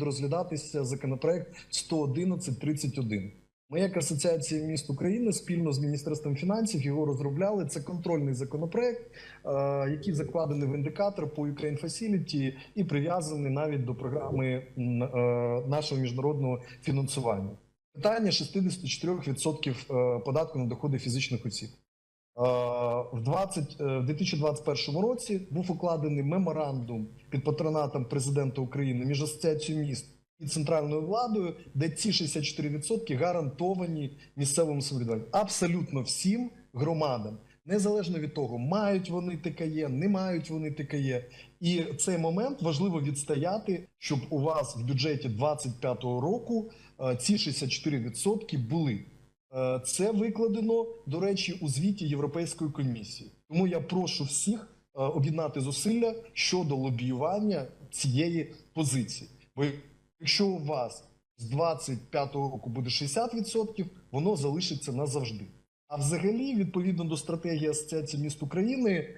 буде розглядатися законопроект 111.31. Ми, як Асоціація міст України, спільно з Міністерством фінансів його розробляли. Це контрольний законопроект, е, який закладений в індикатор по Ukraine Facility і прив'язаний навіть до програми е, нашого міжнародного фінансування. Питання 64% е, податку на доходи фізичних осіб. Е, В 20, е, в 2021 році був укладений меморандум під патронатом президента України між асоціацією міст і центральною владою, де ці 64% гарантовані місцевому самоврядуванню. Абсолютно всім громадам, незалежно від того, мають вони ТКЄ, не мають вони ТКЄ. І цей момент важливо відстояти, щоб у вас в бюджеті 2025 року е, ці 64% були. Е, Це викладено, до речі, у звіті Європейської комісії. Тому я прошу всіх е, об'єднати зусилля щодо лобіювання цієї позиції. Бо якщо у вас з 25-го року буде 60%, воно залишиться назавжди. А взагалі, відповідно до стратегії Асоціації міст України,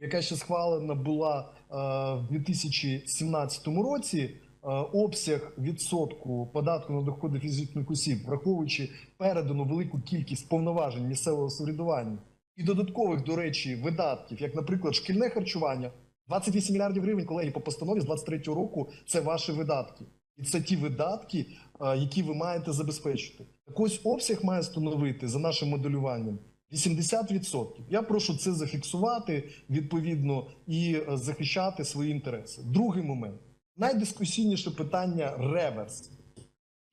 яка ще схвалена була е, в 2017 році, обсяг відсотку податку на доходи фізичних осіб, враховуючи передану велику кількість повноважень місцевого самоврядування і додаткових, до речі, видатків, як, наприклад, шкільне харчування, 28 мільярдів гривень, колеги, по постанові з 23 року це ваші видатки. І це ті видатки, е, які ви маєте забезпечити. Так ось обсяг має становити за нашим моделюванням 80%. Я прошу це зафіксувати відповідно і е, захищати свої інтереси. Другий момент найдискусійніше питання реверс.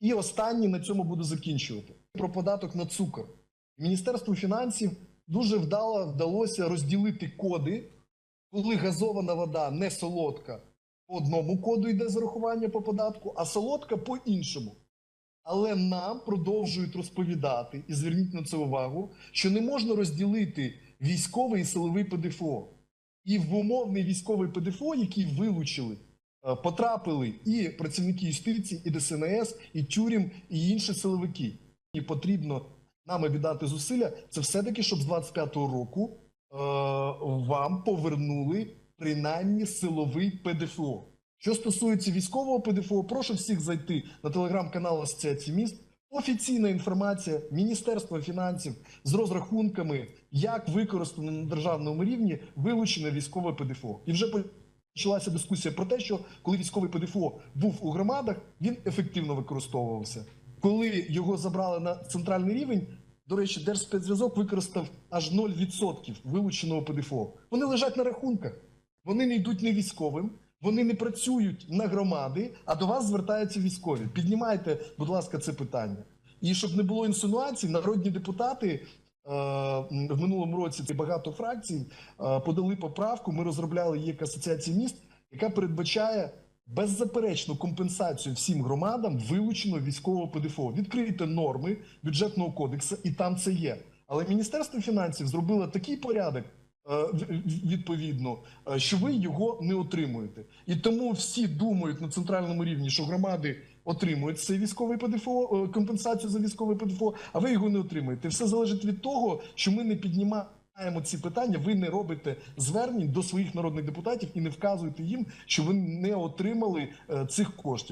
І останнє на цьому буду закінчувати про податок на цукор. Міністерству фінансів дуже вдало вдалося розділити коди, коли газована вода не солодка по одному коду йде зарахування по податку, а солодка по іншому. Але нам продовжують розповідати, і зверніть на це увагу, що не можна розділити військовий і силовий ПДФО. І в умовний військовий ПДФО, який вилучили, потрапили і працівники юстиції, і ДСНС, і тюрім, і інші силовики. І потрібно нам віддати зусилля. Це все-таки, щоб з 25-го року е, вам повернули принаймні силовий ПДФО. Що стосується військового ПДФО, прошу всіх зайти на телеграм-канал Асоціації міст. Офіційна інформація Міністерства фінансів з розрахунками, як використано на державному рівні вилучене військове ПДФО. І вже почалася дискусія про те, що коли військовий ПДФО був у громадах, він ефективно використовувався. Коли його забрали на центральний рівень, до речі, Держспецзв'язок використав аж 0% вилученого ПДФО. Вони лежать на рахунках. Вони не йдуть не військовим, вони не працюють на громади, а до вас звертаються військові. Піднімайте, будь ласка, це питання. І щоб не було інсинуацій, народні депутати в минулому році багато фракцій е, подали поправку. Ми розробляли її як асоціація міст, яка передбачає беззаперечну компенсацію всім громадам вилученого військового ПДФО. Відкрийте норми бюджетного кодексу, і там це є. Але Міністерство фінансів зробило такий порядок. е, Відповідно, е, що ви його не отримуєте, і тому всі думають на центральному рівні, що громади отримують цей військовий ПДФО, е, компенсацію за військовий ПДФО, а ви його не отримуєте. Все залежить від того, що ми не піднімаємо ці питання. Ви не робите звернень до своїх народних депутатів і не вказуєте їм, що ви не отримали е, цих коштів.